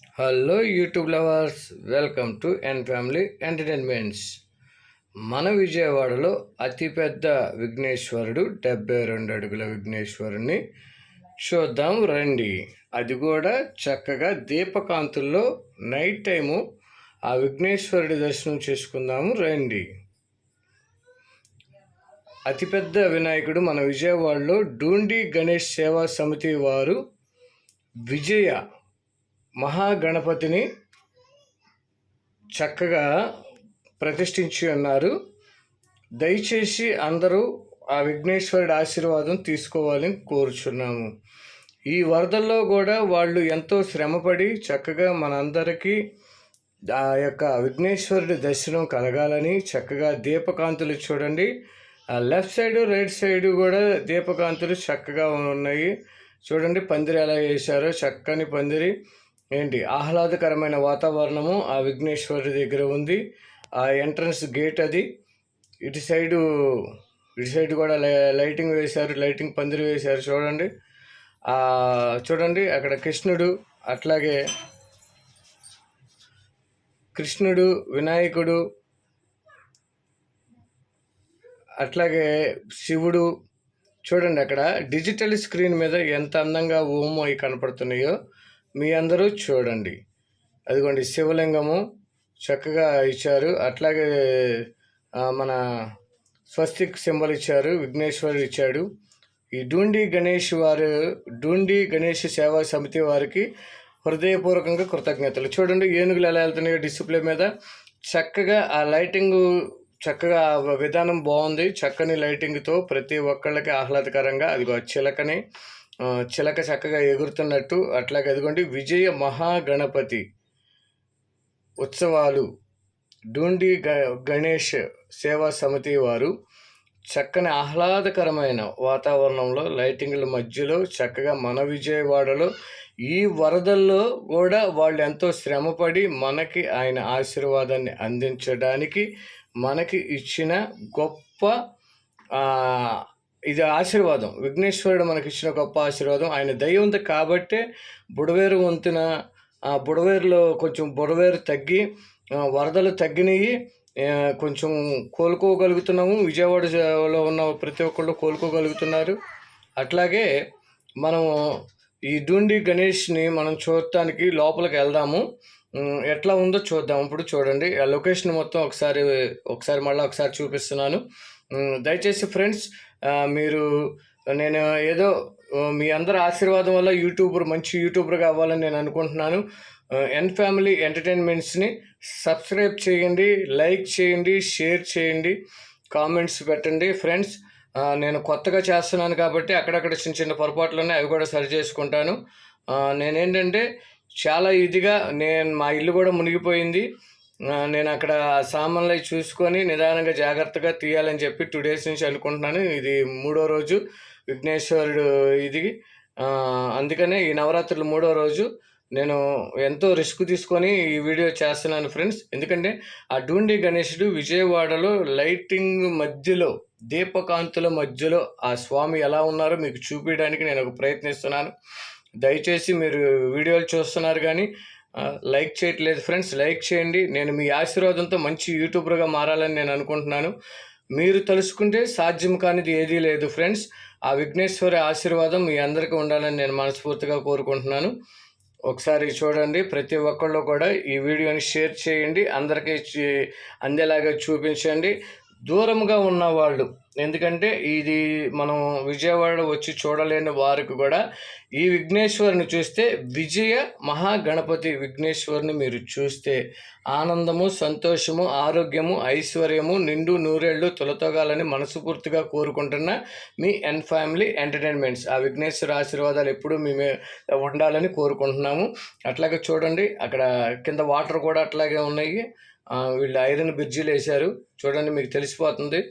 Hello YouTube lovers welcome to N family entertainments మన విజయవాడలో అతిపెద్ద విఘ్నేశ్వరుడు డెబ్బై రెండు అడుగుల విఘ్నేశ్వరుని చూద్దాం రండి. అది కూడా చక్కగా దీపకాంతుల్లో నైట్ టైము ఆ విఘ్నేశ్వరుడి దర్శనం చేసుకుందాము రండి. అతిపెద్ద వినాయకుడు మన విజయవాడలో డూండి గణేష్ సేవా సమితి వారు విజయ మహాగణపతిని చక్కగా ప్రతిష్ఠించి ఉన్నారు. దయచేసి అందరూ ఆ విఘ్నేశ్వరుడి ఆశీర్వాదం తీసుకోవాలని కోరుచున్నాము. ఈ వరదల్లో కూడా వాళ్ళు ఎంతో శ్రమపడి చక్కగా మనందరికీ ఆ యొక్క విఘ్నేశ్వరుడి దర్శనం కలగాలని చక్కగా దీపకాంతులు చూడండి. ఆ లెఫ్ట్ సైడ్ రైట్ సైడ్ కూడా దీపకాంతులు చక్కగా ఉన్నాయి. చూడండి పందిరి ఎలా వేశారో చక్కని పందిరి. ఏంటి? ఆహ్లాదకరమైన వాతావరణము ఆ విఘ్నేశ్వరి దగ్గర ఉంది. ఆ ఎంట్రన్స్ గేట్ అది. ఇటు సైడు ఇటు సైడ్ కూడా లైటింగ్ వేశారు లైటింగ్ పందిరి వేశారు చూడండి. చూడండి అక్కడ కృష్ణుడు అట్లాగే కృష్ణుడు వినాయకుడు అట్లాగే శివుడు. చూడండి అక్కడ డిజిటల్ స్క్రీన్ మీద ఎంత అందంగా ఓమో అవి కనపడుతున్నాయో. మీ అందరూ చూడండి. అదిగోండి శివలింగము చక్కగా ఇచ్చారు. అట్లాగే మన స్వస్తిక్ సింబల్ ఇచ్చారు విఘ్నేశ్వరుడు ఇచ్చాడు. ఈ డూండి గణేష్ వారు డూండి గణేష్ సేవా సమితి వారికి హృదయపూర్వకంగా కృతజ్ఞతలు. చూడండి ఏనుగులు ఎలా వెళ్తున్నాయో డిస్ప్లే మీద. చక్కగా ఆ లైటింగ్ చక్కగా విధానం బాగుంది. చక్కని లైటింగ్తో ప్రతి ఒక్కళ్ళకి ఆహ్లాదకరంగా. అదిగో చిలకని. చిలక చక్కగా ఎగురుతున్నట్టు అట్లాగే అదిగోండి విజయ మహాగణపతి ఉత్సవాలు. డూండి గ గణేష్ సేవా సమితి వారు చక్కని ఆహ్లాదకరమైన వాతావరణంలో లైటింగ్ల మధ్యలో చక్కగా మన విజయవాడలో ఈ వరదల్లో కూడా వాళ్ళు ఎంతో శ్రమపడి మనకి ఆయన ఆశీర్వాదాన్ని అందించడానికి మనకి ఇచ్చిన గొప్ప ఇది ఆశీర్వాదం. విఘ్నేశ్వరుడు మనకి ఇచ్చిన గొప్ప ఆశీర్వాదం. ఆయన దయ ఉంది కాబట్టే బుడవేరు వంతున ఆ బుడవేరులో కొంచెం బుడవేరు తగ్గి వరదలు తగ్గినాయి కొంచెం కోలుకోగలుగుతున్నాము. విజయవాడలో ఉన్న ప్రతి ఒక్కళ్ళు కోలుకోగలుగుతున్నారు. అట్లాగే మనం ఈ దుండి గణేష్ని మనం చూడటానికి లోపలికి వెళ్దాము. ఎట్లా ఉందో చూద్దాం. ఇప్పుడు చూడండి. ఆ లొకేషన్ మొత్తం ఒకసారి ఒకసారి మళ్ళీ ఒకసారి చూపిస్తున్నాను. దయచేసి ఫ్రెండ్స్ మీరు నేను ఏదో మీ అందరి ఆశీర్వాదం వల్ల యూట్యూబర్ మంచి యూట్యూబర్ కావాలని నేను అనుకుంటున్నాను. ఎన్ ఫ్యామిలీ ఎంటర్టైన్మెంట్స్ని సబ్స్క్రైబ్ చేయండి లైక్ చేయండి షేర్ చేయండి కామెంట్స్ పెట్టండి. ఫ్రెండ్స్ నేను కొత్తగా చేస్తున్నాను కాబట్టి అక్కడక్కడ చిన్న చిన్న పొరపాట్లు ఉన్నాయి అవి కూడా సరి చేసుకుంటాను. నేనేంటంటే చాలా ఇదిగా నేను మా ఇల్లు కూడా మునిగిపోయింది. నేను అక్కడ సామాన్లు అవి చూసుకొని నిదానంగా జాగ్రత్తగా తీయాలని చెప్పి టూ డేస్ నుంచి అనుకుంటున్నాను. ఇది మూడో రోజు విఘ్నేశ్వరుడు ఇది. అందుకనే ఈ నవరాత్రులు మూడో రోజు నేను ఎంతో రిస్క్ తీసుకొని ఈ వీడియో చేస్తున్నాను ఫ్రెండ్స్ ఎందుకంటే ఆ డూండి గణేశుడు విజయవాడలో లైటింగ్ మధ్యలో దీపకాంతుల మధ్యలో ఆ స్వామి ఎలా ఉన్నారో మీకు చూపించడానికి నేను ఒక ప్రయత్నిస్తున్నాను. దయచేసి మీరు వీడియోలు చూస్తున్నారు కానీ లైక్ చేయట్లేదు ఫ్రెండ్స్ లైక్ చేయండి. నేను మీ ఆశీర్వాదంతో మంచి యూట్యూబర్గా మారాలని నేను అనుకుంటున్నాను. మీరు తెలుసుకుంటే సాధ్యం కానిది ఏదీ లేదు ఫ్రెండ్స్. ఆ విఘ్నేశ్వరి ఆశీర్వాదం మీ అందరికీ ఉండాలని నేను మనస్ఫూర్తిగా కోరుకుంటున్నాను. ఒకసారి చూడండి ప్రతి ఒక్కళ్ళు కూడా ఈ వీడియోని షేర్ చేయండి. అందరికీ అందేలాగా చూపించండి. దూరంగా ఉన్న వాళ్ళు ఎందుకంటే ఇది మనం విజయవాడ వచ్చి చూడలేని వారికి కూడా ఈ విఘ్నేశ్వరుని చూస్తే విజయ మహాగణపతి విఘ్నేశ్వరుని మీరు చూస్తే ఆనందము సంతోషము ఆరోగ్యము ఐశ్వర్యము నిండు నూరేళ్ళు తొలతొగాలని మనస్ఫూర్తిగా కోరుకుంటున్న మీ ఎన్ ఫ్యామిలీ ఎంటర్టైన్మెంట్స్ ఆ విఘ్నేశ్వర ఆశీర్వాదాలు ఎప్పుడూ మేమే ఉండాలని కోరుకుంటున్నాము. అట్లాగే చూడండి అక్కడ కింద వాటర్ కూడా అట్లాగే ఉన్నాయి. వీళ్ళు ఐరన్ బ్రిడ్జిలు వేశారు. చూడండి మీకు తెలిసిపోతుంది.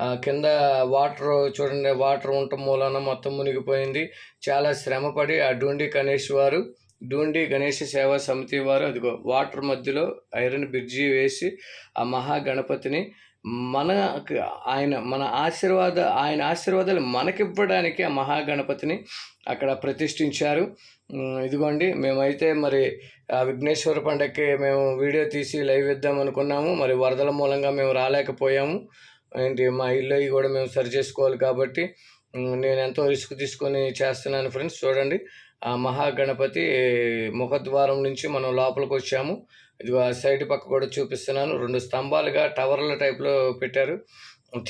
ఆ, కింద వాటర్ చూడండి వాటర్ ఉండటం మూలన మొత్తం మునిగిపోయింది. చాలా శ్రమపడి ఆ డూండి గణేష్ వారు డూండి గణేష్ సేవా సమితి వారు అదిగో వాటర్ మధ్యలో ఐరన్ బ్రిడ్జి వేసి ఆ మహాగణపతిని మనకు ఆయన మన ఆశీర్వాద ఆయన ఆశీర్వాదాలు మనకివ్వడానికి ఆ మహాగణపతిని అక్కడ ప్రతిష్ఠించారు. ఇదిగోండి మేమైతే మరి ఆ విఘ్నేశ్వర పండగకి మేము వీడియో తీసి లైవ్ ఇద్దాం అనుకున్నాము. మరి వరదల మూలంగా మేము రాలేకపోయాము. ఏంటి మా ఇల్లు అవి కూడా మేము సరి చేసుకోవాలి కాబట్టి నేను ఎంతో రిస్క్ తీసుకొని చేస్తున్నాను ఫ్రెండ్స్. చూడండి ఆ మహాగణపతి ముఖద్వారం నుంచి మనం లోపలికి వచ్చాము. ఇదిగో ఆ సైడ్ పక్క కూడా చూపిస్తున్నాను. రెండు స్తంభాలుగా టవర్ల టైప్లో పెట్టారు.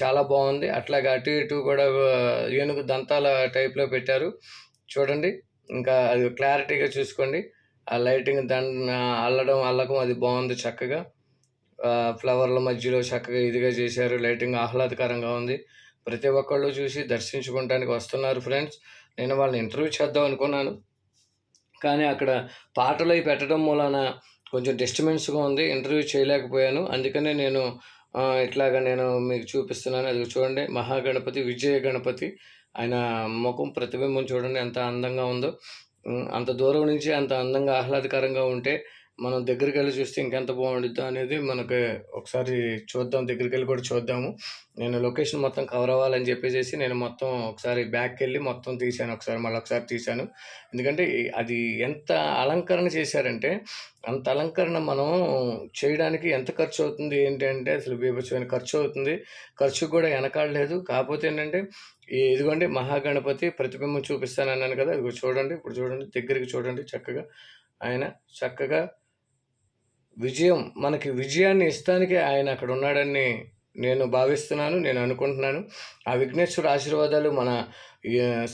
చాలా బాగుంది. అట్లాగే అటు ఇటు కూడా ఏనుగు దంతాల టైప్లో పెట్టారు. చూడండి. ఇంకా అది క్లారిటీగా చూసుకోండి. ఆ లైటింగ్ దండ అల్లడం అల్లకం అది బాగుంది చక్కగా. ఫ్లవర్ల మధ్యలో చక్కగా ఇదిగా చేశారు. లైటింగ్ ఆహ్లాదకరంగా ఉంది. ప్రతి ఒక్కళ్ళు చూసి దర్శించుకోవడానికి వస్తున్నారు ఫ్రెండ్స్. నేను వాళ్ళని ఇంటర్వ్యూ చేద్దాం అనుకున్నాను. కానీ అక్కడ పాటలు అవి పెట్టడం మూలన కొంచెం డిస్టర్బెన్స్గా ఉంది. ఇంటర్వ్యూ చేయలేకపోయాను. అందుకనే నేను ఇట్లాగా నేను మీకు చూపిస్తున్నాను. అది చూడండి. మహాగణపతి విజయ గణపతి. ఆయన ముఖం ప్రతిబింబం చూడండి ఎంత అందంగా ఉందో. అంత దూరం నుంచి అంత అందంగా ఆహ్లాదకరంగా ఉంటే మనం దగ్గరికి వెళ్ళి చూస్తే ఇంకెంత బాగుండిద్దో అనేది మనకి ఒకసారి చూద్దాం దగ్గరికి వెళ్ళి కూడా చూద్దాము. నేను లొకేషన్ మొత్తం కవర్ అవ్వాలని చెప్పేసి నేను మొత్తం ఒకసారి బ్యాక్కి వెళ్ళి మొత్తం తీశాను ఒకసారి మళ్ళీ ఒకసారి తీశాను. ఎందుకంటే అది ఎంత అలంకరణ చేశారంటే అంత అలంకరణ మనం చేయడానికి ఎంత ఖర్చు అవుతుంది ఏంటంటే అసలు బీభత్సమైన ఖర్చు అవుతుంది. ఖర్చు కూడా వెనకాడలేదు కాకపోతే ఏంటంటే ఇదిగోండి మహాగణపతి ప్రతిబింబం చూపిస్తాను అన్నాను కదా ఇదిగో చూడండి ఇప్పుడు చూడండి దగ్గరికి చూడండి చక్కగా. ఆయన చక్కగా విజయం మనకి విజయాన్ని ఇస్తానికి ఆయన అక్కడ ఉన్నాడని నేను భావిస్తున్నాను నేను అనుకుంటున్నాను. ఆ విఘ్నేశ్వర ఆశీర్వాదాలు మన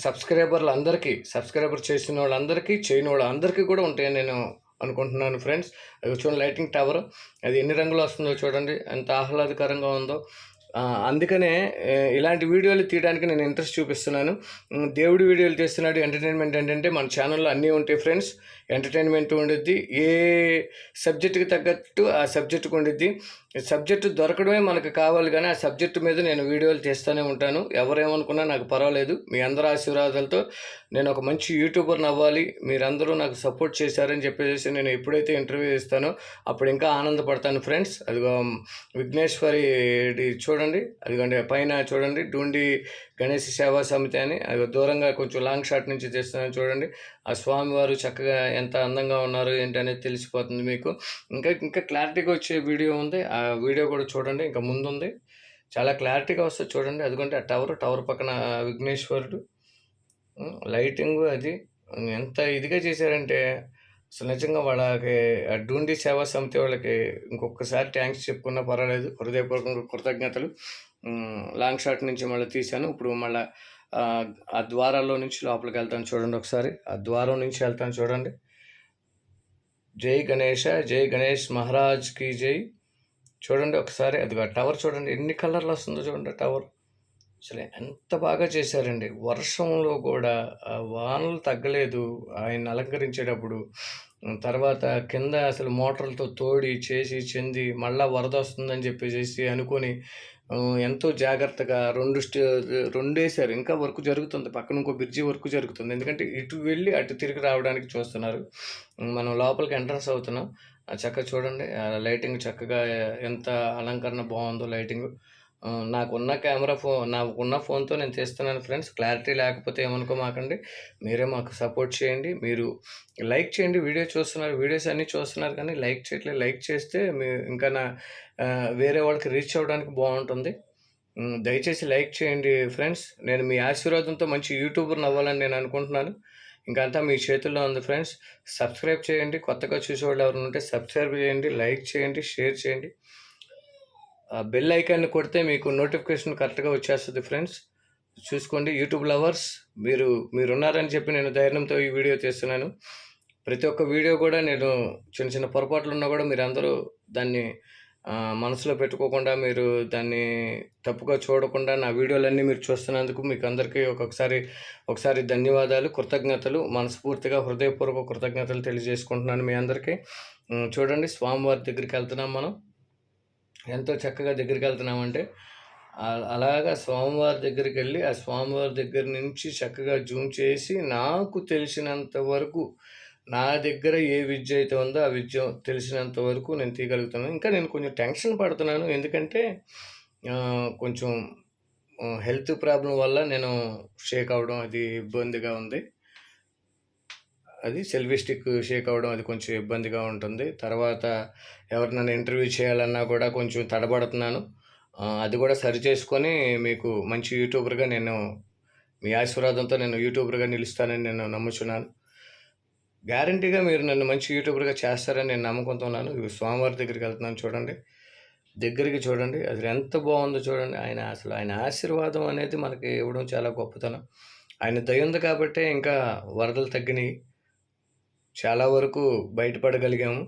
సబ్స్క్రైబర్లు అందరికీ సబ్స్క్రైబర్ చేసిన వాళ్ళందరికీ చేయని వాళ్ళందరికీ కూడా ఉంటాయని నేను అనుకుంటున్నాను ఫ్రెండ్స్. అది చూడండి లైటింగ్ టవర్. అది ఎన్ని రంగులు వస్తుందో చూడండి ఎంత ఆహ్లాదకరంగా ఉందో. అందుకనే ఇలాంటి వీడియోలు తీయడానికి నేను ఇంట్రెస్ట్ చూపిస్తున్నాను. దేవుడి వీడియోలు చేస్తున్నాడు ఎంటర్టైన్మెంట్ ఏంటంటే మన ఛానల్లో అన్నీ ఉంటాయి ఫ్రెండ్స్. ఎంటర్టైన్మెంట్ ఉండిద్ది. ఏ సబ్జెక్టుకి తగ్గట్టు ఆ సబ్జెక్టుకు ఉండిద్ది. సబ్జెక్టు దొరకడమే మనకు కావాలి కానీ ఆ సబ్జెక్టు మీద నేను వీడియోలు చేస్తూనే ఉంటాను. ఎవరేమనుకున్నా నాకు పర్వాలేదు. మీ అందరి ఆశీర్వాదాలతో నేను ఒక మంచి యూట్యూబర్ని అవ్వాలి మీరందరూ నాకు సపోర్ట్ చేశారని చెప్పేసి నేను ఎప్పుడైతే ఇంటర్వ్యూ ఇస్తానో అప్పుడు ఇంకా ఆనందపడతాను ఫ్రెండ్స్. అదిగో విఘ్నేశ్వరి చూడండి. అదిగోండి పైన చూడండి. డూండి గణేష్ సేవా సమితి అని అది దూరంగా కొంచెం లాంగ్ షాట్ నుంచి చేస్తున్నాను చూడండి. ఆ స్వామివారు చక్కగా ఎంత అందంగా ఉన్నారు ఏంటి అనేది తెలిసిపోతుంది మీకు. ఇంకా ఇంకా క్లారిటీగా వచ్చే వీడియో ఉంది. ఆ వీడియో కూడా చూడండి ఇంకా ముందుంది. చాలా క్లారిటీగా వస్తుంది చూడండి. అదిగంటే ఆ టవర్ టవర్ పక్కన విఘ్నేశ్వరుడు. లైటింగ్ అది. ఎంత ఇదిగా చేశారంటే అసలు నిజంగా వాళ్ళకి ఆ డూండి సేవా సమితి వాళ్ళకి ఇంకొకసారి థ్యాంక్స్ చెప్పుకున్నా పర్వాలేదు. హృదయపూర్వక కృతజ్ఞతలు. లాంగ్ షాట్ నుంచి మళ్ళీ తీశాను. ఇప్పుడు మళ్ళీ ఆ ద్వారాల్లో నుంచి లోపలికి వెళ్తాను చూడండి ఒకసారి. ఆ ద్వారం నుంచి వెళ్తాను చూడండి. జై గణేష జై గణేష్ మహారాజ్కి జై. చూడండి ఒకసారి. అదిగా టవర్ చూడండి. ఎన్ని కలర్లు వస్తుందో చూడండి టవర్. అసలు ఎంత బాగా చేశారండి. వర్షంలో కూడా వానలు తగ్గలేదు. ఆయన అలంకరించేటప్పుడు తర్వాత కింద అసలు మోటార్లతో తోడి చేసి చెంది మళ్ళా వరద వస్తుందని చెప్పేసి అనుకొని ఎంతో జాగ్రత్తగా రెండు స్టే ఇంకా వర్క్ జరుగుతుంది. పక్కన ఇంకో బ్రిడ్జి వర్క్ జరుగుతుంది. ఎందుకంటే ఇటు వెళ్ళి అటు తిరిగి రావడానికి చూస్తున్నారు. మనం లోపలికి ఎంట్రన్స్ అవుతున్నాం. ఆ చక్కగా చూడండి. లైటింగ్ చక్కగా ఎంత అలంకరణ బాగుందో లైటింగ్. నాకున్న కెమెరా ఫోన్ నాకున్న ఫోన్తో నేను తీస్తున్నాను ఫ్రెండ్స్. క్లారిటీ లేకపోతే ఏమనుకోమాకండి. మీరే మాకు సపోర్ట్ చేయండి. మీరు లైక్ చేయండి. వీడియో చూస్తున్నారు. వీడియోస్ అన్నీ చూస్తున్నారు కానీ లైక్ చేయట్లేదు లైక్ చేస్తే మీ ఇంకా నా వేరే వాళ్ళకి రీచ్ అవ్వడానికి బాగుంటుంది. దయచేసి లైక్ చేయండి ఫ్రెండ్స్. నేను మీ ఆశీర్వాదంతో మంచి యూట్యూబర్ని అవ్వాలని నేను అనుకుంటున్నాను. ఇంకా అంతా మీ చేతుల్లో ఉంది ఫ్రెండ్స్. సబ్స్క్రైబ్ చేయండి. కొత్తగా చూసేవాళ్ళు ఎవరు ఉంటే సబ్స్క్రైబ్ చేయండి. లైక్ చేయండి. షేర్ చేయండి. బెల్ ఐకాన్ని కొడితే మీకు నోటిఫికేషన్ కరెక్ట్గా వచ్చేస్తుంది ఫ్రెండ్స్ చూసుకోండి యూట్యూబ్ లవర్స్ మీరు మీరు ఉన్నారని చెప్పి నేను ధైర్యంతో ఈ వీడియో చేస్తున్నాను ప్రతి ఒక్క వీడియో కూడా నేను చిన్న చిన్న పొరపాట్లు ఉన్నా కూడా మీరు అందరూ దాన్ని మనసులో పెట్టుకోకుండా మీరు దాన్ని తప్పుగా చూడకుండా నా వీడియోలన్నీ మీరు చూస్తున్నందుకు మీకు అందరికీ ఒక్కొక్కసారి ఒకసారి ధన్యవాదాలు కృతజ్ఞతలు మనస్ఫూర్తిగా హృదయపూర్వక కృతజ్ఞతలు తెలియజేసుకుంటున్నాను మీ అందరికీ. చూడండి స్వామివారి దగ్గరికి వెళ్తున్నాం మనం. ఎంతో చక్కగా దగ్గరికి వెళ్తున్నామంటే అలాగా స్వామివారి దగ్గరికి వెళ్ళి ఆ స్వామివారి దగ్గర నుంచి చక్కగా జూమ్ చేసి నాకు తెలిసినంత వరకు నా దగ్గర ఏ విద్య అయితే ఉందో ఆ విద్య తెలిసినంత వరకు నేను తీయగలుగుతున్నాను ఇంకా నేను కొంచెం టెన్షన్ పడుతున్నాను ఎందుకంటే కొంచెం హెల్త్ ప్రాబ్లం వల్ల నేను షేక్ అవ్వడం అది ఇబ్బందిగా ఉంది. అది సెల్విస్టిక్ షేక్ అవ్వడం అది కొంచెం ఇబ్బందిగా ఉంటుంది. తర్వాత ఎవరినైనా ఇంటర్వ్యూ చేయాలన్నా కూడా కొంచెం తడబడుతున్నాను. అది కూడా సరిచేసుకొని మీకు మంచి యూట్యూబర్‌గా నేను మీ ఆశీర్వాదంతో నేను యూట్యూబర్‌గా నిలుస్తానని నేను నమ్ముచున్నాను. గ్యారంటీగా మీరు నన్ను మంచి యూట్యూబర్‌గా చేస్తారని నేను నమ్మకంతో ఉన్నాను. ఇగో దగ్గరికి వెళ్తున్నాను చూడండి. దగ్గరికి చూడండి. అది ఎంత బాగుందో చూడండి. ఆయన అసలు ఆయన ఆశీర్వాదం అనేది మనకి ఇవ్వడం చాలా గొప్పతనం. ఆయన దయ ఉంది కాబట్టే ఇంకా వరదలు తగ్గినాయి చాలా వరకు బయటపడగలిగాము.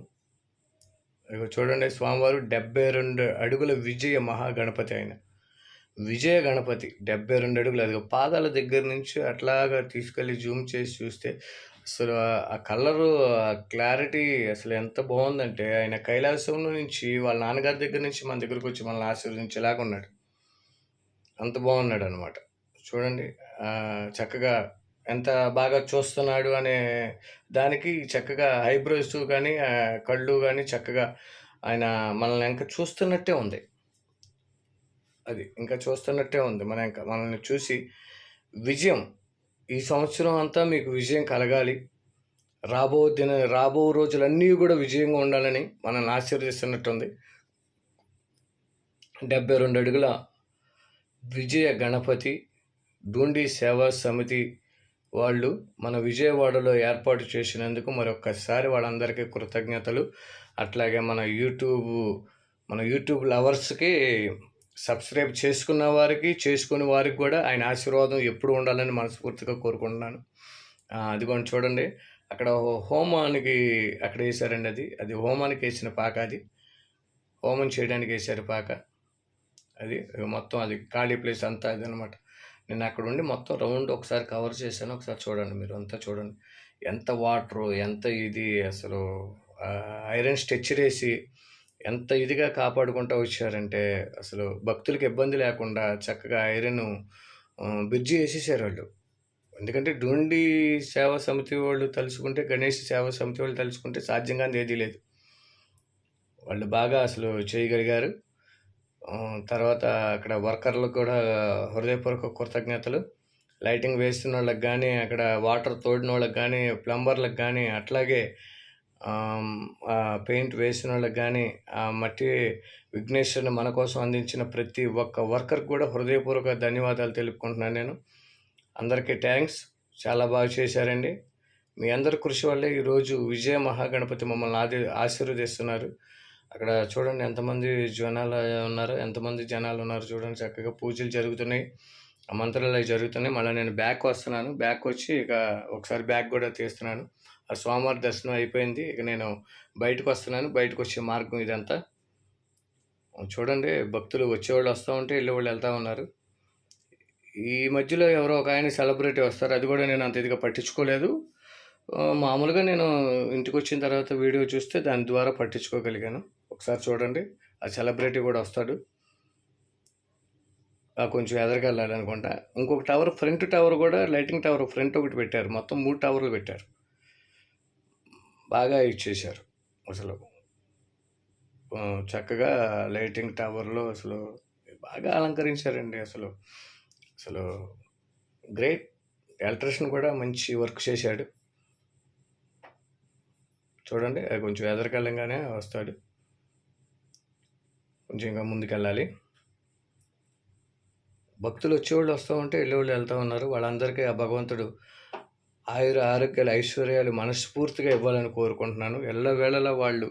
చూడండి స్వామివారు 72 అడుగుల విజయ మహాగణపతి ఆయన. విజయ గణపతి 72 అడుగులు. అది పాదాల దగ్గర నుంచి అట్లాగా తీసుకెళ్ళి జూమ్ చేసి చూస్తే అసలు ఆ కలరు, ఆ క్లారిటీ అసలు ఎంత బాగుందంటే ఆయన కైలాసంలో నుంచి వాళ్ళ నాన్నగారి దగ్గర నుంచి మన దగ్గరకొచ్చి మనల్ని ఆశీర్వదించేలాగా ఉన్నాడు. అంత బాగున్నాడనమాట. చూడండి చక్కగా ఎంత బాగా చూస్తున్నాడు అనే దానికి చక్కగా ఐబ్రోస్ కానీ కళ్ళు కానీ చక్కగా ఆయన మనల్ని ఇంకా చూస్తున్నట్టే ఉంది. అది. ఇంకా చూస్తున్నట్టే ఉంది. మన ఇంకా మనల్ని చూసి విజయం ఈ సంవత్సరం అంతా మీకు విజయం కలగాలి. రాబో దిన రాబో రోజులన్నీ కూడా విజయంగా ఉండాలని మనల్ని ఆశీర్వదిస్తున్నట్టుంది. 72 అడుగుల విజయ గణపతి డూండి సేవా సమితి వాళ్ళు మన విజయవాడలో ఏర్పాటు చేసినందుకు మరొక్కసారి వాళ్ళందరికీ కృతజ్ఞతలు. అట్లాగే మన యూట్యూబ్ మన యూట్యూబ్ లవర్స్‌కి సబ్స్క్రైబ్ చేసుకున్న వారికి, చేసుకునే వారికి కూడా ఆయన ఆశీర్వాదం ఎప్పుడు ఉండాలని మనస్ఫూర్తిగా కోరుకుంటున్నాను. అదిగోండి చూడండి. అక్కడ హోమానికి అక్కడ వేసారండి అది. అది హోమానికి వేసిన పాక అది. హోమం చేయడానికి వేశారు పాక. అది మొత్తం అది ఖాళీ ప్లేస్ అంతా అదనమాట. నేను అక్కడుండి మొత్తం రౌండ్ ఒకసారి కవర్ చేశాను. ఒకసారి చూడండి మీరు అంతా చూడండి. ఎంత వాటరు, ఎంత ఇది అసలు ఐరన్ స్ట్రెచ్చర్ వేసి ఎంత ఇదిగా కాపాడుకుంటా వచ్చారంటే అసలు భక్తులకు ఇబ్బంది లేకుండా చక్కగా ఐరన్ బ్రిడ్జి వేసేసారు వాళ్ళు ఎందుకంటే డూండి సేవా సమితి వాళ్ళు తలుచుకుంటే, గణేష్ సేవా సమితి వాళ్ళు తలుచుకుంటే సాధ్యంగా ఏదీ లేదు. వాళ్ళు బాగా అసలు చేయగలిగారు. తర్వాత అక్కడ వర్కర్‌లకు కూడా హృదయపూర్వక కృతజ్ఞతలు. లైటింగ్ వేస్తున్నోళ్ళకి కానీ అక్కడ వాటర్ తోడిన వాళ్ళకి కానీ ప్లంబర్‌లకు కానీ అట్లాగే పెయింట్ వేసిన పెయింట్ కానీ ఆ మట్టి విఘ్నేశ్వరుని మన కోసం అందించిన ప్రతి ఒక్క వర్కర్‌కి కూడా హృదయపూర్వక ధన్యవాదాలు తెలుపుకుంటున్నాను నేను. అందరికీ థ్యాంక్స్ చాలా బాగా చేశారండి. మీ అందరి కృషి వల్లే ఈరోజు విజయ మహాగణపతి మమ్మల్ని ఆది ఆశీర్వదిస్తున్నారు. అక్కడ చూడండి ఎంతమంది జనాలు ఉన్నారు. ఎంతమంది జనాలు ఉన్నారో చూడండి చక్కగా పూజలు జరుగుతున్నాయి. ఆ మంత్రాలు జరుగుతున్నాయి. మళ్ళీ నేను బ్యాక్ వస్తున్నాను. బ్యాక్ వచ్చి ఇక ఒకసారి బ్యాక్ కూడా తీస్తున్నాను. ఆ స్వామివారి దర్శనం అయిపోయింది. ఇక నేను బయటకు వస్తున్నాను బయటకొచ్చే మార్గం ఇదంతా. చూడండి భక్తులు వచ్చేవాళ్ళు వస్తూ ఉంటే, వెళ్ళేవాళ్ళు వెళ్తూ ఉన్నారు. ఈ మధ్యలో ఎవరో ఒక ఆయన సెలబ్రిటీ వస్తారు. అది కూడా నేను అంత ఇదిగా పట్టించుకోలేదు. మామూలుగా నేను ఇంటికి వచ్చిన తర్వాత వీడియో చూస్తే దాని ద్వారా పట్టించుకోగలిగాను. ఒకసారి చూడండి. ఆ సెలబ్రిటీ కూడా వస్తాడు. ఆ! కొంచెం ఎదరకెళ్ళాలనుకుంటా. ఇంకొక టవర్ ఫ్రంట్ టవర్ కూడా లైటింగ్ టవర్ ఫ్రంట్ ఒకటి పెట్టారు. మొత్తం మూడు టవర్లు పెట్టారు. బాగా ఇచ్చేశారు అసలు. చక్కగా లైటింగ్ టవర్‌లో అసలు బాగా అలంకరించారండి అసలు. అసలు గ్రేట్. ఎలక్ట్రిషియన్ కూడా మంచి వర్క్ చేశాడు. చూడండి కొంచెం ఎదరకాలంగానే వస్తాడు. కొంచెం ఇంకా ముందుకెళ్ళాలి. భక్తులు వచ్చేవాళ్ళు వస్తూ ఉంటే, వెళ్ళేవాళ్ళు వెళ్తూ ఉన్నారు. వాళ్ళందరికీ ఆ భగవంతుడు ఆయుర ఆరోగ్యాలు, ఐశ్వర్యాలు మనస్ఫూర్తిగా ఇవ్వాలని కోరుకుంటున్నాను. ఎల్లవేళలా వాళ్ళు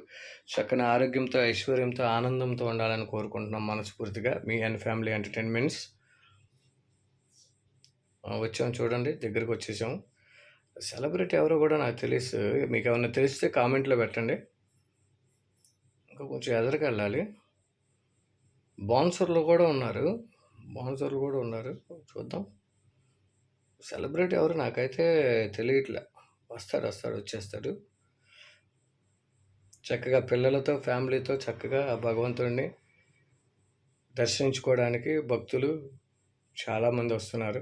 చక్కని ఆరోగ్యంతో, ఐశ్వర్యంతో, ఆనందంతో ఉండాలని కోరుకుంటున్నాం మనస్ఫూర్తిగా. మీ అండ్ ఫ్యామిలీ ఎంటర్‌టైన్‌మెంట్స్. వచ్చాం చూడండి. దగ్గరకొచ్చేసాం. సెలబ్రిటీ ఎవరో కూడా నాకు తెలిసి మీకు ఏమైనా తెలిస్తే కామెంట్‌లో పెట్టండి. ఇంకా కొంచెం ఎదరకెళ్ళాలి. బౌన్సర్‌లు కూడా ఉన్నారు. బౌన్సర్‌లు కూడా ఉన్నారు. చూద్దాం. సెలబ్రిటీ ఎవరు నాకైతే తెలియట్లే. వస్తాడు, వస్తాడు, వచ్చేస్తాడు. చక్కగా పిల్లలతో, ఫ్యామిలీతో చక్కగా ఆ భగవంతుడిని దర్శించుకోవడానికి భక్తులు చాలామంది వస్తున్నారు.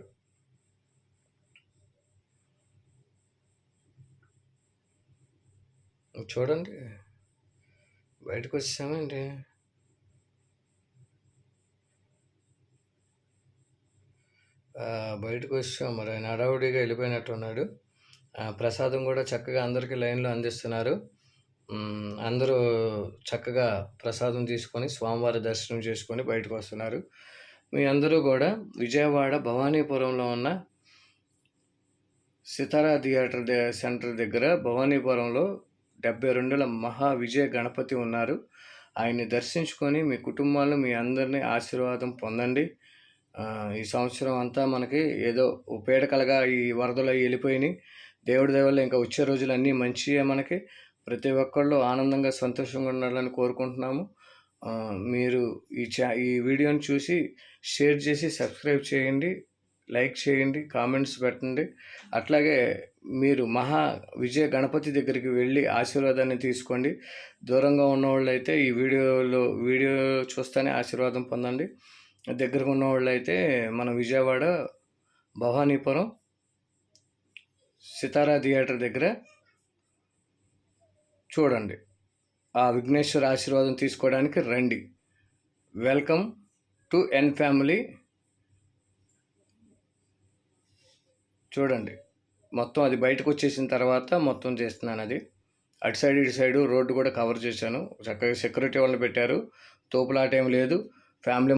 చూడండి. బయటకొచ్చేసామేంటి? బయటకు వచ్చాం. మరి ఆయన హడావుడిగా వెళ్ళిపోయినట్టున్నాడు. ప్రసాదం కూడా చక్కగా అందరికీ లైన్లో అందిస్తున్నారు. అందరూ చక్కగా ప్రసాదం తీసుకొని స్వామివారి దర్శనం చేసుకొని బయటకు వస్తున్నారు. మీ అందరూ కూడా విజయవాడ భవానీపురంలో ఉన్న సితారా థియేటర్ ద సెంటర్ దగ్గర భవానీపురంలో డెబ్బై రెండుల మహా విజయ గణపతి ఉన్నారు. ఆయన్ని దర్శించుకొని మీ కుటుంబాలు మీ అందరినీ ఆశీర్వాదం పొందండి. ఈ సంవత్సరం అంతా మనకి ఏదో ఉపేడకలుగా ఈ వరదలు అవి వెళ్ళిపోయినాయి. దేవుడి దేవల్ల ఇంకా వచ్చే రోజులు అన్నీ మంచియే మనకి. ప్రతి ఒక్కళ్ళు ఆనందంగా సంతోషంగా ఉండాలని కోరుకుంటున్నాము. మీరు ఈ చా ఈ వీడియోని చూసి షేర్ చేసి సబ్స్క్రైబ్ చేయండి లైక్ చేయండి కామెంట్స్ పెట్టండి. అట్లాగే మీరు మహా విజయ గణపతి దగ్గరికి వెళ్ళి ఆశీర్వాదాన్ని తీసుకోండి. దూరంగా ఉన్నవాళ్ళు అయితే ఈ వీడియోలో వీడియో చూస్తేనే ఆశీర్వాదం పొందండి. దగ్గరకు ఉన్నవాళ్ళు అయితే మన విజయవాడ భవానీపురం సితారా థియేటర్ దగ్గర చూడండి. ఆ విఘ్నేశ్వర ఆశీర్వాదం తీసుకోవడానికి రండి. Welcome to N family. చూడండి. మొత్తం అది బయటకు వచ్చేసిన తర్వాత మొత్తం చేస్తున్నాను అది. అటు సైడ్ ఇటు సైడు రోడ్డు కూడా కవర్ చేశాను. చక్కగా సెక్యూరిటీ వాళ్ళని పెట్టారు. తోపులాట ఏం లేదు. ఫ్యామిలీ